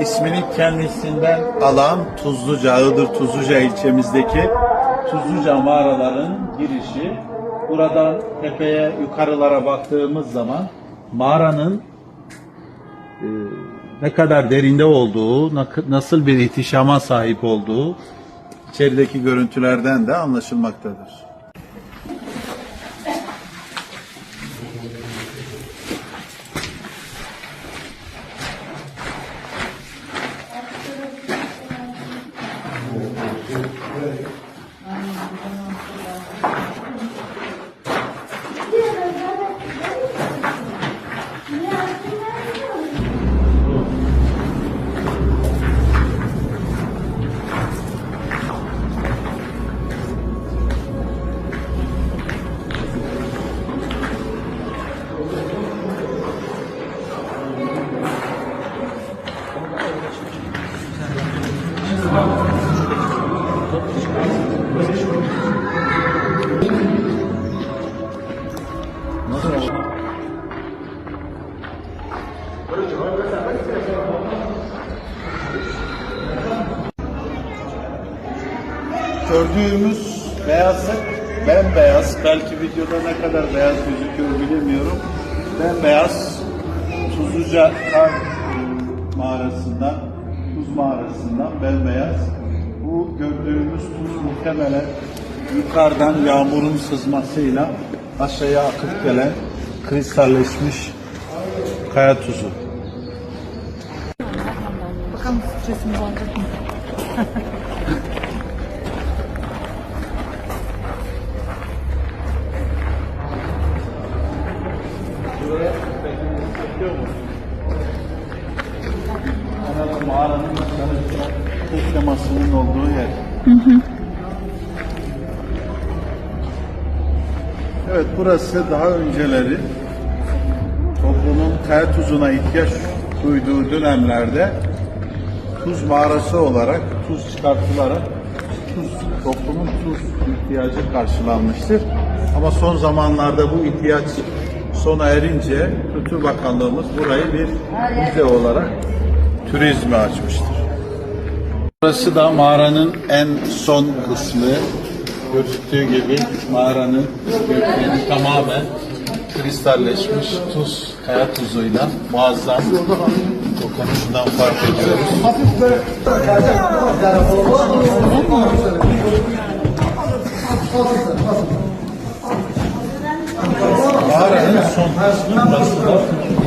ismini kendisinden alan Tuzluca, Iğdır Tuzluca ilçemizdeki Tuzluca mağaraların girişi. Buradan tepeye, yukarılara baktığımız zaman mağaranın e, ne kadar derinde olduğu, nasıl bir ihtişama sahip olduğu içerideki görüntülerden de anlaşılmaktadır. Gördüğümüz beyazlık bembeyaz. Belki videoda ne kadar beyaz gözüküyor bilemiyorum. Bembeyaz Tuzluca kar mağarasından, tuz mağarasından bembeyaz. Gördüğümüz tuz muhtemelen yukarıdan yağmurun sızmasıyla aşağıya akıp gelen kristalleşmiş kaya tuzu. Bakalım stresimiz olacak mı? Herhalde mağaranın yukarısında tek temasının olduğu yer. Evet burası daha önceleri toplumun kaya tuzuna ihtiyaç duyduğu dönemlerde tuz mağarası olarak tuz çıkartılarak tuz, toplumun tuz ihtiyacı karşılanmıştır. Ama son zamanlarda bu ihtiyaç sona erince Kültür Bakanlığımız burayı bir müze olarak turizme açmıştır. Burası da mağaranın en son kısmı. Gözüktüğü gibi mağaranın gökleri tamamen kristalleşmiş tuz, kaya tuzuyla muazzam dokunuşundan fark ediyoruz. Mağaranın son kısmı burası da